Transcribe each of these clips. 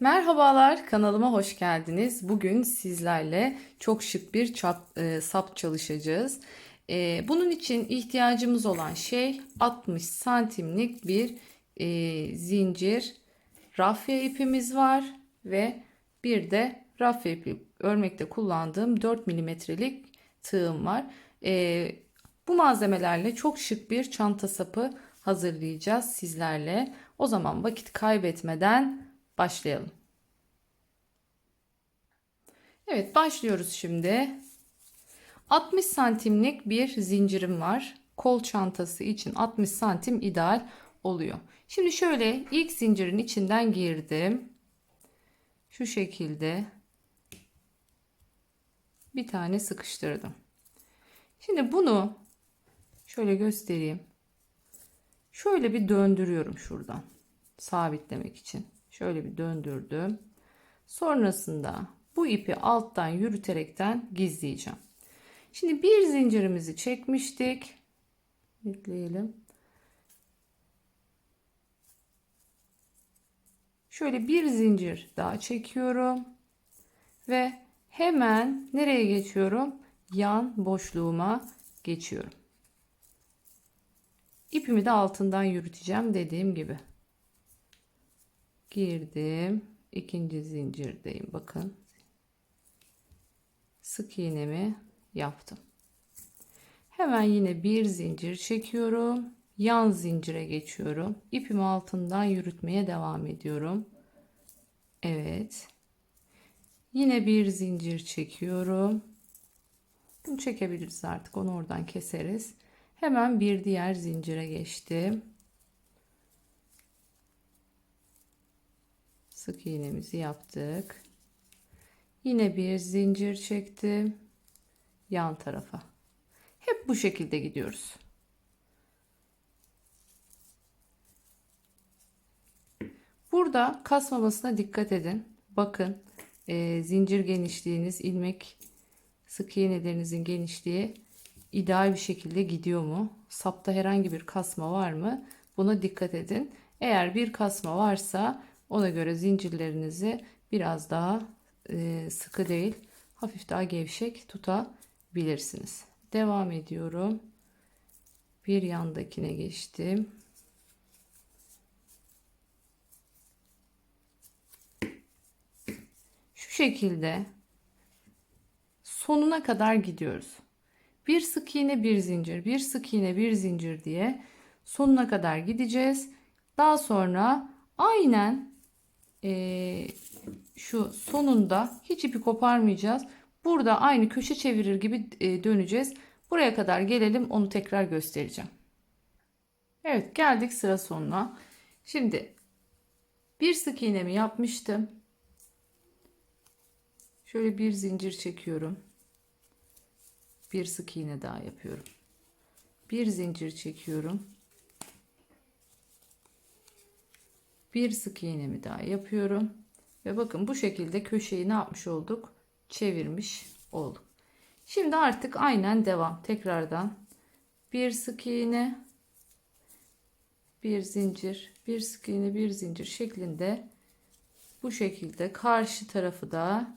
Merhabalar kanalıma hoş geldiniz. Bugün sizlerle çok şık bir çap, e, sap çalışacağız. E, bunun için ihtiyacımız olan şey 60 santimlik bir e, zincir rafya ipimiz var ve bir de rafya ipi örmekte kullandığım 4 milimetrelik tığım var. E, bu malzemelerle çok şık bir çanta sapı hazırlayacağız sizlerle. O zaman vakit kaybetmeden başlayalım. Evet başlıyoruz şimdi. 60 santimlik bir zincirim var. Kol çantası için 60 santim ideal oluyor. Şimdi şöyle ilk zincirin içinden girdim. Şu şekilde bir tane sıkıştırdım. Şimdi bunu şöyle göstereyim. Şöyle bir döndürüyorum şuradan. Sabitlemek için. Şöyle bir döndürdüm. Sonrasında bu ipi alttan yürüterekten gizleyeceğim. Şimdi bir zincirimizi çekmiştik. Bekleyelim. Şöyle bir zincir daha çekiyorum. Ve hemen nereye geçiyorum? Yan boşluğuma geçiyorum. İpimi de altından yürüteceğim dediğim gibi. Girdim. ikinci zincirdeyim. Bakın. Sık iğnemi yaptım. Hemen yine bir zincir çekiyorum. Yan zincire geçiyorum. İpimi altından yürütmeye devam ediyorum. Evet. Yine bir zincir çekiyorum. Bunu çekebiliriz artık. Onu oradan keseriz. Hemen bir diğer zincire geçtim. Sık iğnemizi yaptık. Yine bir zincir çektim. Yan tarafa. Hep bu şekilde gidiyoruz. Burada kasmamasına dikkat edin. Bakın e, zincir genişliğiniz, ilmek sık iğnelerinizin genişliği ideal bir şekilde gidiyor mu? Sapta herhangi bir kasma var mı? Buna dikkat edin. Eğer bir kasma varsa ona göre zincirlerinizi biraz daha e, sıkı değil, hafif daha gevşek tutabilirsiniz. Devam ediyorum. Bir yandakine geçtim. Şu şekilde sonuna kadar gidiyoruz. Bir sık iğne bir zincir, bir sık iğne bir zincir diye sonuna kadar gideceğiz. Daha sonra aynen e, şu sonunda hiç ipi koparmayacağız. Burada aynı köşe çevirir gibi e, döneceğiz. Buraya kadar gelelim onu tekrar göstereceğim. Evet geldik sıra sonuna. Şimdi bir sık iğnemi yapmıştım. Şöyle bir zincir çekiyorum. Bir sık iğne daha yapıyorum. Bir zincir çekiyorum. Bir sık iğnemi daha yapıyorum. Ve bakın bu şekilde köşeyi ne yapmış olduk? Çevirmiş olduk. Şimdi artık aynen devam. Tekrardan bir sık iğne, bir zincir, bir sık iğne, bir zincir şeklinde bu şekilde karşı tarafı da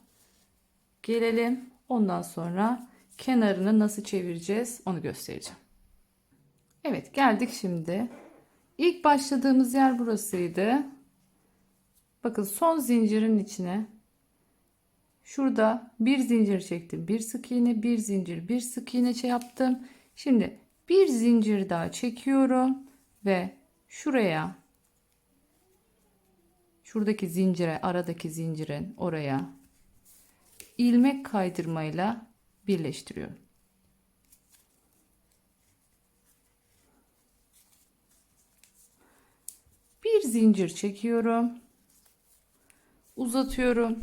gelelim. Ondan sonra kenarını nasıl çevireceğiz onu göstereceğim. Evet geldik şimdi. İlk başladığımız yer burasıydı. Bakın son zincirin içine şurada bir zincir çektim. Bir sık iğne, bir zincir, bir sık iğne şey yaptım. Şimdi bir zincir daha çekiyorum ve şuraya şuradaki zincire, aradaki zincirin oraya ilmek kaydırmayla birleştiriyorum. Bir zincir çekiyorum. Uzatıyorum.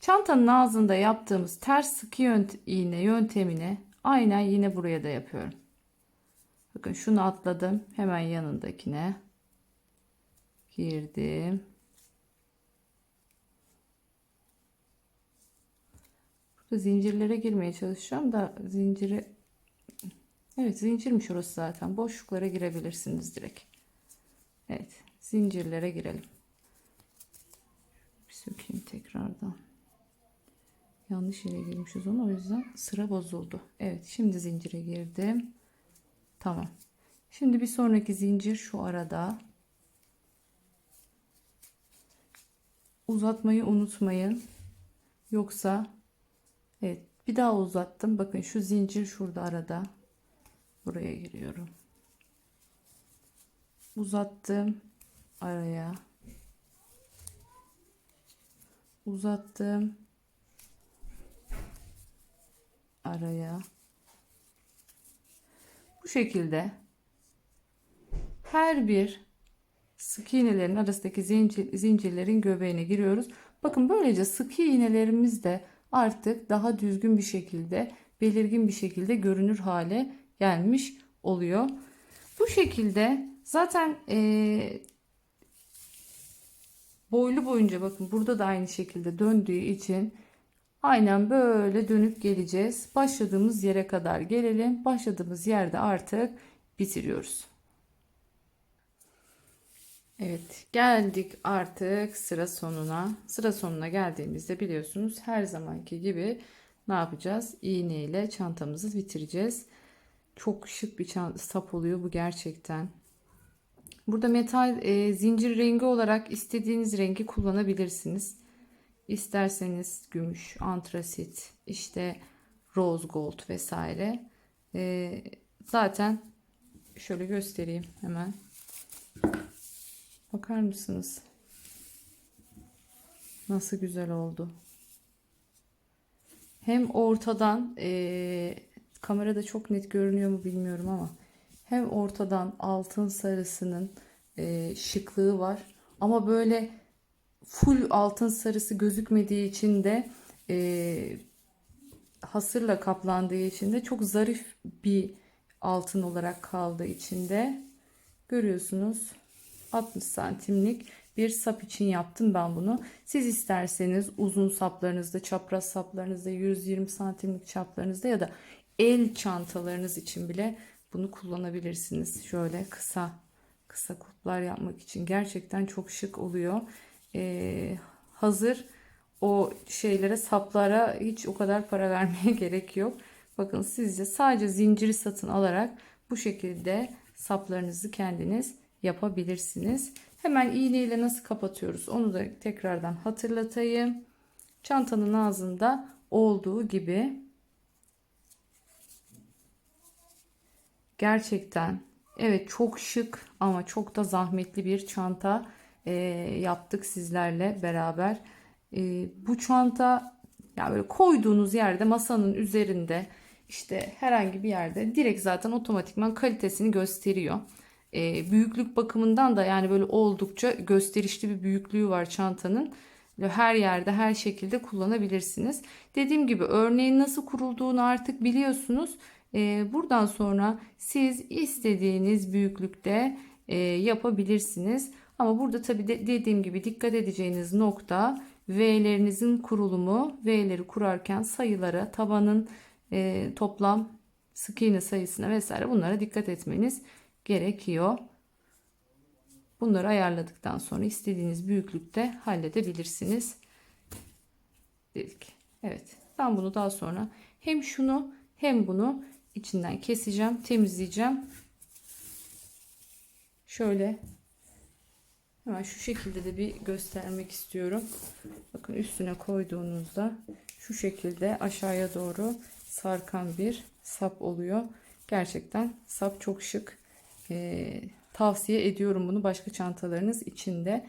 Çantanın ağzında yaptığımız ters sık iğne yöntemini aynen yine buraya da yapıyorum. Bakın şunu atladım. Hemen yanındakine girdim. Burada zincirlere girmeye çalışacağım da zinciri Evet zincirmiş orası zaten. Boşluklara girebilirsiniz direkt. Evet zincirlere girelim. Sökeyim tekrardan. Yanlış yere girmişiz onu o yüzden sıra bozuldu. Evet şimdi zincire girdim. Tamam. Şimdi bir sonraki zincir şu arada. Uzatmayı unutmayın. Yoksa evet bir daha uzattım. Bakın şu zincir şurada arada. Buraya giriyorum. Uzattım araya. Uzattım araya. Bu şekilde her bir sık iğnelerin arasındaki zincir, zincirlerin göbeğine giriyoruz. Bakın böylece sık iğnelerimiz de artık daha düzgün bir şekilde, belirgin bir şekilde görünür hale gelmiş oluyor. Bu şekilde zaten e, boylu boyunca bakın burada da aynı şekilde döndüğü için aynen böyle dönüp geleceğiz. Başladığımız yere kadar gelelim. Başladığımız yerde artık bitiriyoruz. Evet geldik artık sıra sonuna. Sıra sonuna geldiğimizde biliyorsunuz her zamanki gibi ne yapacağız? İğne ile çantamızı bitireceğiz. Çok şık bir sap oluyor bu gerçekten. Burada metal e, zincir rengi olarak istediğiniz rengi kullanabilirsiniz. İsterseniz gümüş, antrasit, işte rose gold vesaire. E, zaten şöyle göstereyim hemen. Bakar mısınız? Nasıl güzel oldu. Hem ortadan e, kamerada çok net görünüyor mu bilmiyorum ama hem ortadan altın sarısının e, şıklığı var. Ama böyle full altın sarısı gözükmediği için de e, hasırla kaplandığı için de çok zarif bir altın olarak kaldı içinde. Görüyorsunuz 60 santimlik bir sap için yaptım ben bunu. Siz isterseniz uzun saplarınızda, çapraz saplarınızda, 120 santimlik çaplarınızda ya da el çantalarınız için bile bunu kullanabilirsiniz. Şöyle kısa kısa kulplar yapmak için gerçekten çok şık oluyor. Ee, hazır o şeylere saplara hiç o kadar para vermeye gerek yok. Bakın siz de sadece zinciri satın alarak bu şekilde saplarınızı kendiniz yapabilirsiniz. Hemen iğne ile nasıl kapatıyoruz onu da tekrardan hatırlatayım. Çantanın ağzında olduğu gibi gerçekten evet çok şık ama çok da zahmetli bir çanta e, yaptık sizlerle beraber. E, bu çanta yani böyle koyduğunuz yerde masanın üzerinde işte herhangi bir yerde direkt zaten otomatikman kalitesini gösteriyor. E, büyüklük bakımından da yani böyle oldukça gösterişli bir büyüklüğü var çantanın. Her yerde her şekilde kullanabilirsiniz. Dediğim gibi örneğin nasıl kurulduğunu artık biliyorsunuz. E, buradan sonra siz istediğiniz büyüklükte e, yapabilirsiniz. Ama burada tabi de, dediğim gibi dikkat edeceğiniz nokta V'lerinizin kurulumu. V'leri kurarken sayılara, tabanın e, toplam sık iğne sayısına vesaire bunlara dikkat etmeniz gerekiyor. Bunları ayarladıktan sonra istediğiniz büyüklükte halledebilirsiniz. Dedik. Evet. Ben bunu daha sonra hem şunu hem bunu içinden keseceğim, temizleyeceğim. Şöyle hemen şu şekilde de bir göstermek istiyorum. Bakın üstüne koyduğunuzda şu şekilde aşağıya doğru sarkan bir sap oluyor. Gerçekten sap çok şık. Ee, tavsiye ediyorum bunu başka çantalarınız içinde